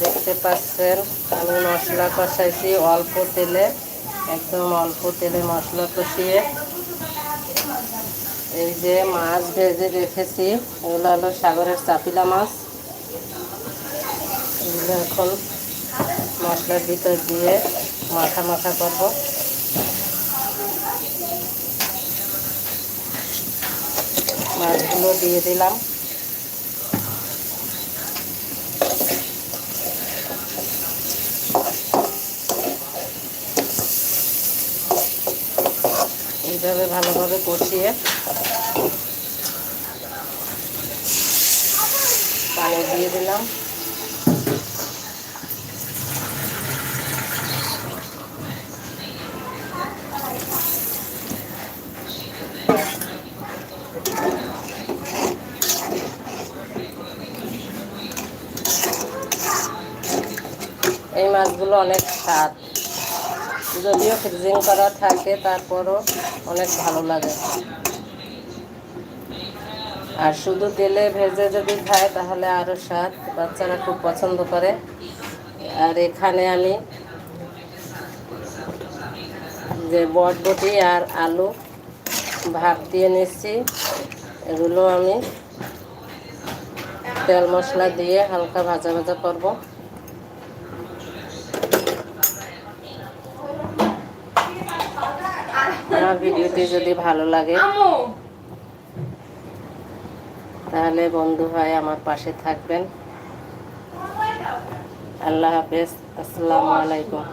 দেখতে পাচ্ছেন, আমি মশলা কষাইছি অল্প তেলে, একদম অল্প তেলে মশলা কষিয়ে। এই যে মাছ ভেজে রেখেছি, এগুলো হলো সাগরের চাপিলা মাছ। এগুলো এখন মশলার ভিতর দিয়ে মাথা মাথা করব। মাছগুলো দিয়ে দিলাম। এইভাবে ভালোভাবে কষিয়ে পানি দিয়ে দিলাম। এই মাছগুলো অনেক স্বাদ। যদিও ফ্রিজিং করা থাকে, তারপরও অনেক ভালো লাগে। আর শুধু তেলে ভেজে যদি খায়, তাহলে আরও স্বাদ। বাচ্চারা খুব পছন্দ করে। আর এখানে আমি যে বটবটি আর আলু ভাত দিয়ে নিচ্ছি, এগুলো আমি তেল মশলা দিয়ে হালকা ভাজা ভাজা করব। আমার ভিডিওটি যদি ভালো লাগে তাহলে বন্ধু ভাই আমার পাশে থাকবেন। আল্লাহ হাফেজ। আসসালামু আলাইকুম।